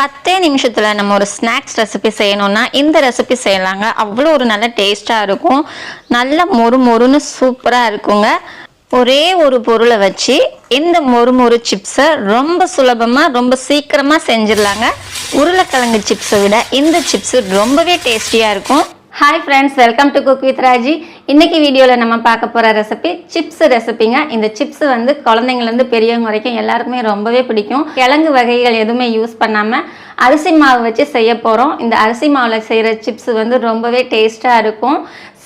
பத்தே நிமிஷத்தில் நம்ம ஒரு ஸ்நாக்ஸ் ரெசிபி செய்யணும்னா இந்த ரெசிபி செய்யலாங்க. அவ்வளோ ஒரு நல்ல டேஸ்ட்டாக இருக்கும். நல்ல மொறு மொறுன்னு சூப்பராக இருக்குங்க. ஒரே ஒரு பொருளை வச்சு இந்த மொறு மொறு சிப்ஸை ரொம்ப சுலபமாக ரொம்ப சீக்கிரமாக செஞ்சிடலாங்க. உருளைக்கிழங்கு சிப்ஸை விட இந்த சிப்ஸு ரொம்பவே டேஸ்டியாக இருக்கும். Hi friends welcome to cook with Raji இன்னைக்கு வீடியோவில் நம்ம பார்க்க போகிற ரெசிபி சிப்ஸ் ரெசிபிங்க இந்த சிப்ஸ் வந்து குழந்தைங்கலேருந்து பெரியவங்க வரைக்கும் எல்லாருக்குமே ரொம்பவே பிடிக்கும். கிழங்கு வகைகள் எதுவுமே யூஸ் பண்ணாமல் அரிசி மாவு வச்சு செய்ய போகிறோம் இந்த அரிசி மாவில் செய்கிற சிப்ஸ் வந்து ரொம்பவே டேஸ்ட்டாக இருக்கும்.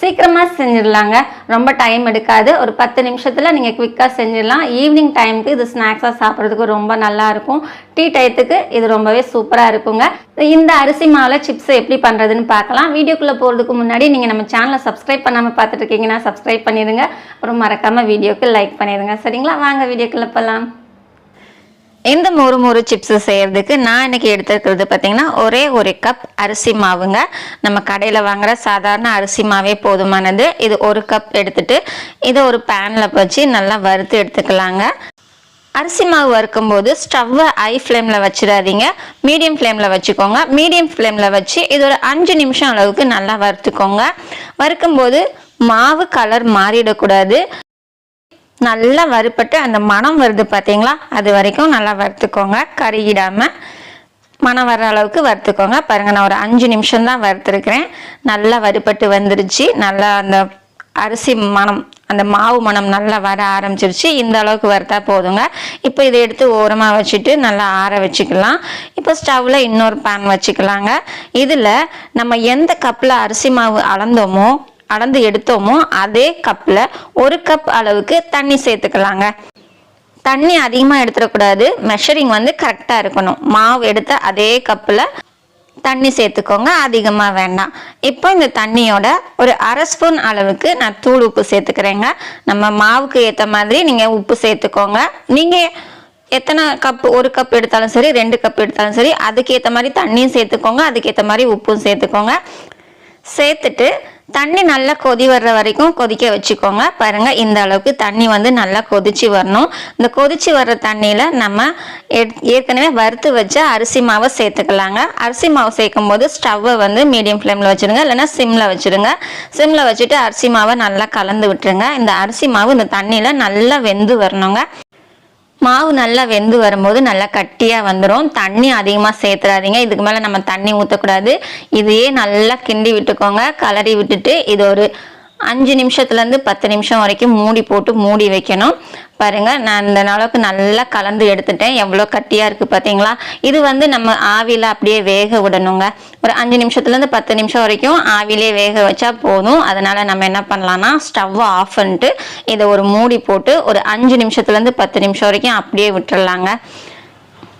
சீக்கிரமாக செஞ்சிடலாங்க. ரொம்ப டைம் எடுக்காது. ஒரு பத்து நிமிஷத்தில் நீங்கள் குவிக்காக செஞ்சிடலாம். ஈவினிங் டைமுக்கு இது ஸ்நாக்ஸாக சாப்பிட்றதுக்கு ரொம்ப நல்லா இருக்கும். டீ டயத்துக்கு இது ரொம்பவே சூப்பராக இருக்குங்க. இந்த அரிசி மாவில் சிப்ஸ் எப்படி பண்ணுறதுன்னு பார்க்கலாம். வீடியோக்குள்ளே போகிறதுக்கு முன்னாடி நீங்கள் நம்ம சேனலை சப்ஸ்கிரைப் பண்ணாமல் பார்த்துட்டு இருக்கீங்கன்னா சப்ஸ்கிரைப் பண்ணிடுங்க. அப்புறம் மறக்காமல் வீடியோக்கு லைக் பண்ணிடுங்க. சரிங்களா? வாங்க வீடியோக்குள்ளே போகலாம் இந்த மொறு மொறு சிப்ஸ் செய்யறதுக்கு நான் இன்னைக்கு எடுத்துருக்கிறது பார்த்தீங்கன்னா ஒரே ஒரு கப் அரிசி மாவுங்க. நம்ம கடையில் வாங்குற சாதாரண அரிசி மாவே போதுமானது. இது ஒரு கப் எடுத்துட்டு இதை ஒரு பேனில் வச்சு நல்லா வறுத்து எடுத்துக்கலாங்க. அரிசி மாவு வறுக்கும்போது ஸ்டவ்வை ஹை ஃப்ளேமில் வச்சிடாதீங்க. மீடியம் ஃப்ளேமில் வச்சுக்கோங்க. மீடியம் ஃப்ளேமில் வச்சு இது ஒரு அஞ்சு நிமிஷம் அளவுக்கு நல்லா வறுத்துக்கோங்க. வறுக்கும்போது மாவு கலர் மாறிடக்கூடாது. நல்லா வறுப்பட்டு அந்த மணம் வருது பார்த்தீங்களா அது வரைக்கும் நல்லா வறுத்துக்கோங்க. கருகிடாம மணம் வர்ற அளவுக்கு வறுத்துக்கோங்க. பாருங்க நான் ஒரு அஞ்சு நிமிஷம் தான் வறுத்துருக்கிறேன். நல்லா வறுபட்டு வந்துருச்சு. நல்லா அந்த அரிசி மணம் அந்த மாவு மணம் நல்லா வர ஆரம்பிச்சிருச்சு. இந்த அளவுக்கு வறுத்தா போதுங்க. இப்போ இதை எடுத்து ஓரமாக வச்சுட்டு நல்லா ஆற வச்சுக்கலாம். இப்போ ஸ்டவ்வில் இன்னொரு பேன் வச்சுக்கலாங்க. இதில் நம்ம எந்த கப்பில் அரிசி மாவு அளந்தோமோ அளந்து எடுத்தோமோ அதே கப்பில் ஒரு கப் அளவுக்கு தண்ணி சேர்த்துக்கலாங்க. தண்ணி அதிகமாக எடுத்துடக்கூடாது. மெஷரிங் வந்து கரெக்டாக இருக்கணும். மாவு எடுத்த அதே கப்பில் தண்ணி சேர்த்துக்கோங்க. அதிகமாக வேண்டாம். இப்போ இந்த தண்ணியோட ஒரு அரை ஸ்பூன் அளவுக்கு நான் தூள் உப்பு சேர்த்துக்கிறேங்க. நம்ம மாவுக்கு ஏற்ற மாதிரி நீங்கள் உப்பு சேர்த்துக்கோங்க. நீங்கள் எத்தனை கப் ஒரு கப் எடுத்தாலும் சரி ரெண்டு கப் எடுத்தாலும் சரி அதுக்கேற்ற மாதிரி தண்ணியும் சேர்த்துக்கோங்க. அதுக்கேற்ற மாதிரி உப்பும் சேர்த்துக்கோங்க. சேர்த்துட்டு தண்ணி நல்லா கொதி வர்ற வரைக்கும் கொதிக்க வச்சுக்கோங்க. பாருங்க இந்த அளவுக்கு தண்ணி வந்து நல்லா கொதிச்சு வரணும். இந்த கொதிச்சு வர்ற தண்ணியில் நம்ம ஏற்கனவே வறுத்து வச்ச அரிசி மாவை சேர்த்துக்கலாங்க. அரிசி மாவு சேர்க்கும் போது ஸ்டவ்வை வந்து மீடியம் ஃப்ளேமில் வச்சுருங்க. இல்லைன்னா சிம்மில் வச்சுருங்க. சிம்மில் வச்சுட்டு அரிசி மாவை நல்லா கலந்து விட்டுருங்க. இந்த அரிசி மாவு இந்த தண்ணியில் நல்லா வெந்து வரணுங்க. மாவு நல்லா வெந்து வரும்போது நல்லா கட்டியாக வந்துடும் தண்ணி அதிகமாக சேர்த்துறாதீங்க. இதுக்கு மேலே நம்ம தண்ணி ஊற்றக்கூடாது இதையே நல்லா கிண்டி விட்டுக்கோங்க. கலரி விட்டுட்டு இது ஒரு அஞ்சு நிமிஷத்துலேருந்து பத்து நிமிஷம் வரைக்கும் மூடி போட்டு மூடி வைக்கணும். பாருங்கள் நான் இந்த அளவுக்கு நல்லா கலந்து எடுத்துட்டேன். எவ்வளோ கட்டியாக இருக்குது பார்த்தீங்களா இது வந்து நம்ம ஆவியில் அப்படியே வேக விடணுங்க. ஒரு அஞ்சு நிமிஷத்துலேருந்து பத்து நிமிஷம் வரைக்கும் ஆவிலே வேக வச்சா போதும். அதனால் நம்ம என்ன பண்ணலான்னா ஸ்டவ்வை ஆஃப் பண்ணிட்டு இதை ஒரு மூடி போட்டு ஒரு அஞ்சு நிமிஷத்துலேருந்து பத்து நிமிஷம் வரைக்கும் அப்படியே விட்டுடலாங்க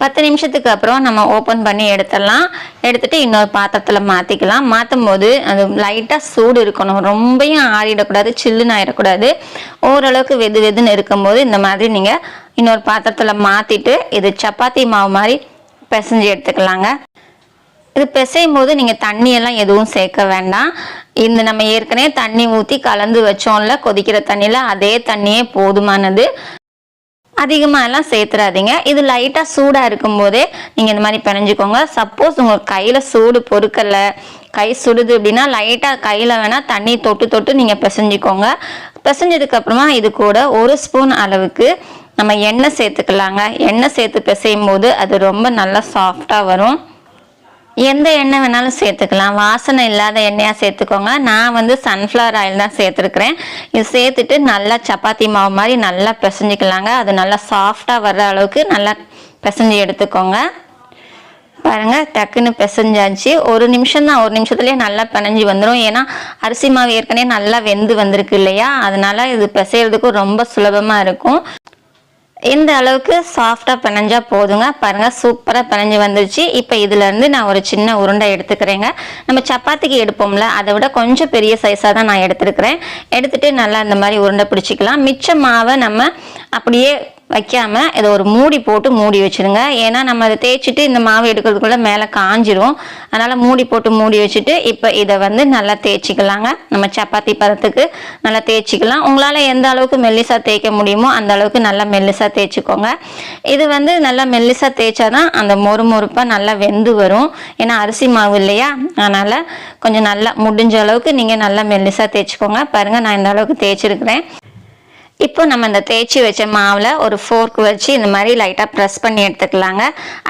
பத்து நிமிஷத்துக்கு அப்புறம் நம்ம ஓப்பன் பண்ணி எடுத்துடலாம். எடுத்துட்டு இன்னொரு பாத்திரத்தில் மாற்றிக்கலாம் மாற்றும் போது அது லைட்டாக சூடு இருக்கணும். ரொம்பையும் ஆறிடக்கூடாது சில்லுன்னு ஆயிடக்கூடாது. ஓரளவுக்கு வெது வெதுன்னு இருக்கும்போது இந்த மாதிரி நீங்கள் இன்னொரு பாத்திரத்தில் மாற்றிட்டு இது சப்பாத்தி மாவு மாதிரி பிசைஞ்சு எடுத்துக்கலாங்க. இது பிசையும் போது நீங்கள் தண்ணியெல்லாம் எதுவும் சேர்க்க வேண்டாம். இந்த நம்ம ஏற்கனவே தண்ணி ஊற்றி கலந்து வச்சோம்ல கொதிக்கிற தண்ணியில் அதே தண்ணியே போதுமானது. அதிகமாக எல்லாம் சேர்த்துறாதீங்க. இது லைட்டாக சூடாக இருக்கும்போதே நீங்கள் இந்த மாதிரி பிணைஞ்சிக்கோங்க. சப்போஸ் உங்கள் கையில் சூடு பொறுக்கலை கை சுடுது அப்படின்னா லைட்டாக கையில் வேணால் தண்ணி தொட்டு தொட்டு நீங்கள் பிசைஞ்சிக்கோங்க. பிசைஞ்சதுக்கப்புறமா இது கூட ஒரு ஸ்பூன் அளவுக்கு நம்ம எண்ணெய் சேர்த்துக்கலாங்க. எண்ணெய் சேர்த்து பிசையும் போது அது ரொம்ப நல்லா சாஃப்டாக வரும். எந்த எண்ணெய் வேணாலும் சேர்த்துக்கலாம். வாசனை இல்லாத எண்ணெயாக சேர்த்துக்கோங்க. நான் வந்து சன்ஃப்ளவர் ஆயில் தான் சேர்த்துருக்குறேன். இது சேர்த்துட்டு நல்லா சப்பாத்தி மாவு மாதிரி நல்லா பிசைஞ்சிக்கலாங்க. அது நல்லா சாஃப்டாக வர்ற அளவுக்கு நல்லா பிசைஞ்சு எடுத்துக்கோங்க. பாருங்கள் டக்குன்னு பிசைஞ்சாச்சு. ஒரு நிமிஷம் தான் ஒரு நிமிஷத்துலேயே நல்லா பிணைஞ்சி வந்துடும் ஏன்னா அரிசி மாவு ஏற்கனவே நல்லா வெந்து வந்திருக்கு இல்லையா? அதனால இது பிசைகிறதுக்கும் ரொம்ப சுலபமாக இருக்கும். இந்த அளவுக்கு சாஃப்டாக பிணைஞ்சா போதுங்க. பாருங்கள் சூப்பராக பிணைஞ்சு வந்துருச்சு. இப்போ இதுலேருந்து நான் ஒரு சின்ன உருண்டை எடுத்துக்கிறேங்க. நம்ம சப்பாத்திக்கு எடுப்போம்ல அதை விட கொஞ்சம் பெரிய சைஸாக தான் நான் எடுத்துருக்கிறேன். எடுத்துகிட்டு நல்லா இந்த மாதிரி உருண்டை பிடிச்சிக்கலாம். மிச்ச மாவை நம்ம அப்படியே வைக்காமல் இதை ஒரு மூடி போட்டு மூடி வச்சிருங்க. ஏன்னா நம்ம அதை தேய்ச்சிட்டு இந்த மாவு எடுக்கிறதுக்குள்ள மேலே காஞ்சிரும். அதனால் மூடி போட்டு மூடி வச்சுட்டு இப்போ இதை வந்து நல்லா தேய்ச்சிக்கலாங்க. நம்ம சப்பாத்தி பதத்துக்கு நல்லா தேய்ச்சிக்கலாம். உங்களால் எந்த அளவுக்கு மெல்லிசாக தேய்க்க முடியுமோ அந்த அளவுக்கு நல்லா மெல்லிசாக தேய்ச்சிக்கோங்க. இது வந்து நல்லா மெல்லிசாக தேய்ச்சாதான் அந்த மொறு மொறுப்பாக நல்லா வெந்து வரும். ஏன்னா அரிசி மாவு இல்லையா? அதனால் கொஞ்சம் நல்லா முடிஞ்ச அளவுக்கு நீங்கள் நல்லா மெல்லிசாக தேய்ச்சிக்கோங்க. பாருங்கள் நான் இந்த அளவுக்கு தேய்ச்சிருக்கிறேன். இப்போ நம்ம இந்த தேய்ச்சி வச்ச மாவில் ஒரு ஃபோர்க் வச்சு இந்த மாதிரி லைட்டாக ப்ரெஸ் பண்ணி எடுத்துக்கலாங்க.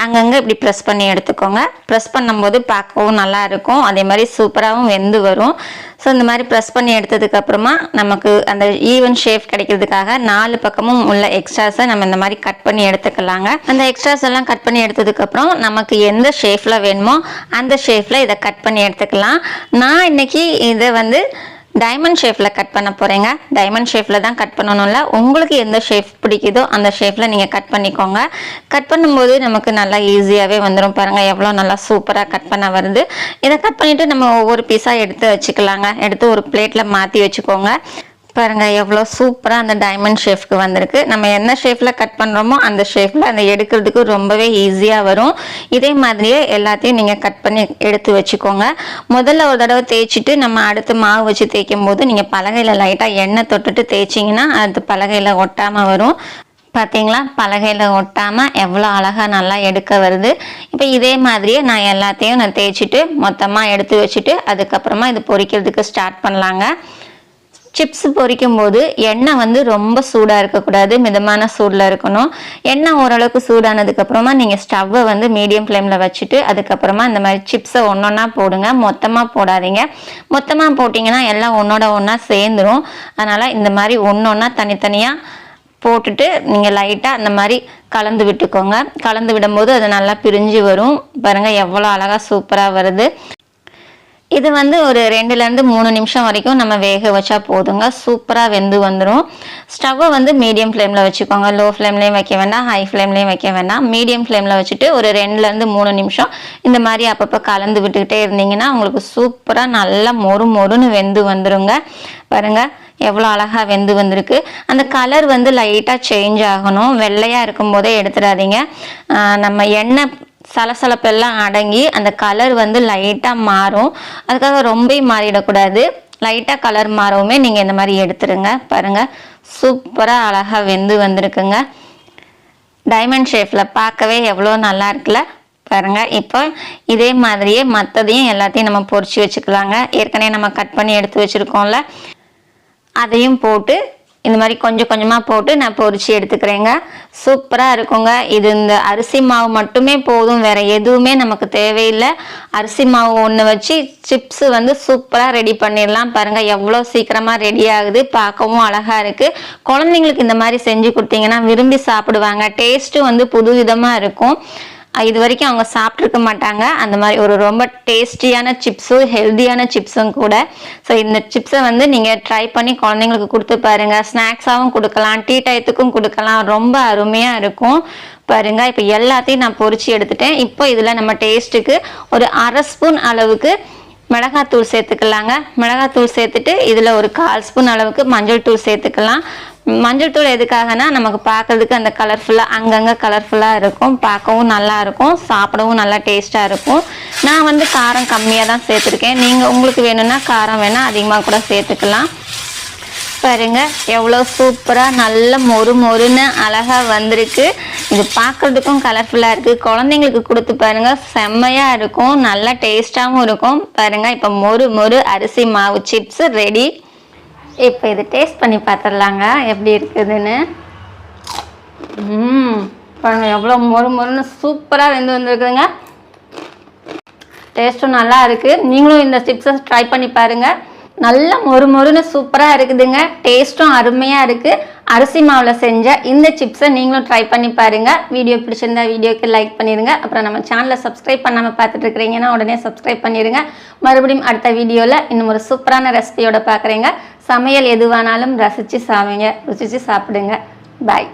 அங்கங்கே இப்படி ப்ரெஸ் பண்ணி எடுத்துக்கோங்க. ப்ரெஸ் பண்ணும்போது பார்க்கவும் நல்லா இருக்கும். அதே மாதிரி சூப்பராகவும் வெந்து வரும். ஸோ இந்த மாதிரி ப்ரெஸ் பண்ணி எடுத்ததுக்கப்புறமா நமக்கு அந்த ஈவன் ஷேப் கிடைக்கிறதுக்காக நாலு பக்கமும் உள்ள எக்ஸ்ட்ராஸை நம்ம இந்த மாதிரி கட் பண்ணி எடுத்துக்கலாங்க. அந்த எக்ஸ்ட்ராஸ் எல்லாம் கட் பண்ணி எடுத்ததுக்கப்புறம் நமக்கு எந்த ஷேப்பில் வேணுமோ அந்த ஷேப்பில் இதை கட் பண்ணி எடுத்துக்கலாம். நான் இன்னைக்கு இதை வந்து டைமண்ட் ஷேப்பில் கட் பண்ண போகிறீங்க டைமண்ட் ஷேப்பில் தான் கட் பண்ணணும்ல. உங்களுக்கு எந்த ஷேப் பிடிக்குதோ அந்த ஷேப்பில் நீங்கள் கட் பண்ணிக்கோங்க. கட் பண்ணும்போது நமக்கு நல்லா ஈஸியாகவே வந்துடும் பாருங்கள் எவ்வளோ நல்லா சூப்பராக கட் பண்ண வருது. இதை கட் பண்ணிவிட்டு நம்ம ஒவ்வொரு பீஸாக எடுத்து வச்சுக்கலாங்க. எடுத்து ஒரு பிளேட்டில் மாற்றி வச்சுக்கோங்க. பாருங்க எவ்வளோ சூப்பராக அந்த டைமண்ட் ஷேஃப்க்கு வந்திருக்கு. நம்ம என்ன ஷேஃபில் கட் பண்ணுறோமோ அந்த ஷேஃபில் அந்த எடுக்கிறதுக்கு ரொம்பவே ஈஸியாக வரும். இதே மாதிரியே எல்லாத்தையும் நீங்கள் கட் பண்ணி எடுத்து வச்சுக்கோங்க. முதல்ல ஒரு தடவை தேய்ச்சிட்டு நம்ம அடுத்து மாவு வச்சு தேய்க்கும் போது நீங்கள் பலகையில் லைட்டாக எண்ணெய் தொட்டுட்டு தேய்ச்சிங்கன்னா அது பலகையில் ஒட்டாமல் வரும். பார்த்தீங்களா பலகையில் ஒட்டாமல் எவ்வளோ அழகாக நல்லா எடுக்க வருது. இப்போ இதே மாதிரியே நான் எல்லாத்தையும் நான் தேய்ச்சிட்டு மொத்தமாக எடுத்து வச்சுட்டு அதுக்கப்புறமா இது பொரிக்கிறதுக்கு ஸ்டார்ட் பண்ணலாங்க. சிப்ஸ் பொரிக்கும் போது எண்ணெய் வந்து ரொம்ப சூடாக இருக்கக்கூடாது மிதமான சூடில் இருக்கணும். எண்ணெய் ஓரளவுக்கு சூடானதுக்கப்புறமா நீங்கள் ஸ்டவ்வை வந்து மீடியம் ஃப்ளேமில் வச்சுட்டு அதுக்கப்புறமா இந்த மாதிரி சிப்ஸை ஒன்றொன்னா போடுங்க. மொத்தமாக போடாதீங்க. மொத்தமாக போட்டிங்கன்னா எல்லாம் ஒன்றோட ஒன்றா சேர்ந்துரும். அதனால் இந்த மாதிரி ஒன்று ஒன்றா தனித்தனியாக போட்டுட்டு நீங்கள் லைட்டாக அந்த மாதிரி கலந்து விட்டுக்கோங்க. கலந்து விடும்போது அது நல்லா பிரிஞ்சு வரும். பாருங்கள் எவ்வளோ அழகாக சூப்பராக வருது. இது வந்து ஒரு ரெண்டுலேருந்து மூணு நிமிஷம் வரைக்கும் நம்ம வேக வச்சா போதுங்க. சூப்பராக வெந்து வந்துடும் ஸ்டவ்வை வந்து மீடியம் ஃப்ளேமில் வச்சுக்கோங்க. லோ ஃப்ளேம்லேயும் வைக்க வேண்டாம். ஹை ஃப்ளேம்லேயும் வைக்க வேண்டாம். மீடியம் ஃப்ளேமில் வச்சுட்டு ஒரு ரெண்டுலேருந்து மூணு நிமிஷம் இந்த மாதிரி அப்பப்போ கலந்து விட்டுக்கிட்டே இருந்தீங்கன்னா உங்களுக்கு சூப்பராக நல்லா மொறு மொறுன்னு வெந்து வந்துடுங்க பாருங்கள் எவ்வளோ அழகாக வெந்து வந்திருக்கு. அந்த கலர் வந்து லைட்டாக சேஞ்ச் ஆகணும். வெள்ளையாக இருக்கும்போதே எடுத்துடாதீங்க. நம்ம எண்ணெய் சலசலப்பெல்லாம் அடங்கி அந்த கலர் வந்து லைட்டாக மாறும். அதுக்காக ரொம்ப மாறிடக்கூடாது. லைட்டாக கலர் மாறவுமே நீங்கள் இந்த மாதிரி எடுத்துருங்க. பாருங்கள் சூப்பராக அழகாக வெந்து வந்திருக்குங்க. டைமண்ட் ஷேப்பில் பார்க்கவே எவ்வளோ நல்லா இருக்குல்ல? பாருங்க. இப்போ இதே மாதிரியே மற்றதையும் எல்லாத்தையும் நம்ம பொறிச்சு வச்சுக்கலாங்க. ஏற்கனவே நம்ம கட் பண்ணி எடுத்து வச்சுருக்கோம்ல. அதையும் போட்டு இந்த மாதிரி கொஞ்சம் கொஞ்சமாக போட்டு நான் பொரிச்சு எடுத்துக்கிறேங்க. சூப்பராக இருக்குங்க. இது இந்த அரிசி மாவு மட்டுமே போதும் வேறு எதுவுமே நமக்கு தேவையில்லை. அரிசி மாவு ஒன்று வச்சு சிப்ஸு வந்து சூப்பராக ரெடி பண்ணிடலாம் பாருங்கள் எவ்வளோ சீக்கிரமாக ரெடி ஆகுது பார்க்கவும் அழகாக இருக்குது குழந்தைங்களுக்கு இந்த மாதிரி செஞ்சு கொடுத்தீங்கன்னா விரும்பி சாப்பிடுவாங்க. டேஸ்ட்டும் வந்து புது விதமாக இருக்கும். இது வரைக்கும் அவங்க சாப்பிட்ருக்க மாட்டாங்க. அந்த மாதிரி ஒரு ரொம்ப டேஸ்டியான சிப்ஸும் ஹெல்த்தியான சிப்ஸும் கூட. ஸோ இந்த சிப்ஸை வந்து நீங்கள் ட்ரை பண்ணி குழந்தைங்களுக்கு கொடுத்து பாருங்க. ஸ்நாக்ஸாகவும் கொடுக்கலாம் டீ டயத்துக்கும் கொடுக்கலாம். ரொம்ப அருமையாக இருக்கும். பாருங்க இப்போ எல்லாத்தையும் நான் பொறிச்சு எடுத்துட்டேன். இப்போ இதில் நம்ம டேஸ்ட்டுக்கு ஒரு அரை ஸ்பூன் அளவுக்கு மிளகாத்தூள் சேர்த்துக்கலாங்க. மிளகாத்தூள் சேர்த்துட்டு இதில் ஒரு கால் ஸ்பூன் அளவுக்கு மஞ்சள் தூள் சேர்த்துக்கலாம். மஞ்சள் தூள் எதுக்காகனா நமக்கு பார்க்கறதுக்கு அந்த கலர்ஃபுல்லாக அங்கங்கே கலர்ஃபுல்லாக இருக்கும். பார்க்கவும் நல்லா இருக்கும். சாப்பிடவும் நல்லா டேஸ்ட்டாக இருக்கும். நான் வந்து காரம் கம்மியாக தான் சேர்த்துருக்கேன். நீங்கள் உங்களுக்கு வேணும்னா காரம் வேணால் அதிகமாக கூட சேர்த்துக்கலாம். பாருங்க எவ்வளோ சூப்பராக நல்ல மொறு மொறுன்னு அழகாக வந்திருக்கு. இது பார்க்கறதுக்கும் கலர்ஃபுல்லாக இருக்குது குழந்தைங்களுக்கு கொடுத்து பாருங்கள் செம்மையாக இருக்கும். நல்லா டேஸ்ட்டாகவும் இருக்கும். பாருங்கள் இப்போ மொறு மொறு அரிசி மாவு சிப்ஸ் ரெடி இப்போ இது டேஸ்ட் பண்ணி பார்த்துடலாங்க. எப்படி இருக்குதுன்னு? ம் எவ்வளோ மொறு மொறுன்னு சூப்பராக வெந்து வந்திருக்குதுங்க. டேஸ்ட்டும் நல்லா இருக்குது நீங்களும் இந்த சிப்ஸை ட்ரை பண்ணி பாருங்கள் நல்ல மொறு மொறுன்னு சூப்பராக இருக்குதுங்க. டேஸ்ட்டும் அருமையாக இருக்குது அரிசி மாவில் செஞ்ச இந்த சிப்ஸை நீங்களும் ட்ரை பண்ணி பாருங்கள் வீடியோ பிடிச்சிருந்தா வீடியோக்கு லைக் பண்ணிடுங்க அப்புறம் நம்ம சேனலை சப்ஸ்கிரைப் பண்ணாமல் பார்த்துட்டு இருக்கிறீங்கன்னா உடனே சப்ஸ்கிரைப் பண்ணிடுங்க மறுபடியும் அடுத்த வீடியோவில் இன்னும் ஒரு சூப்பரான ரெசிபியோட பார்க்குறீங்க. சமையல் எதுவானாலும் ரசித்து சாவிங்க ருசித்து சாப்பிடுங்க. பாய்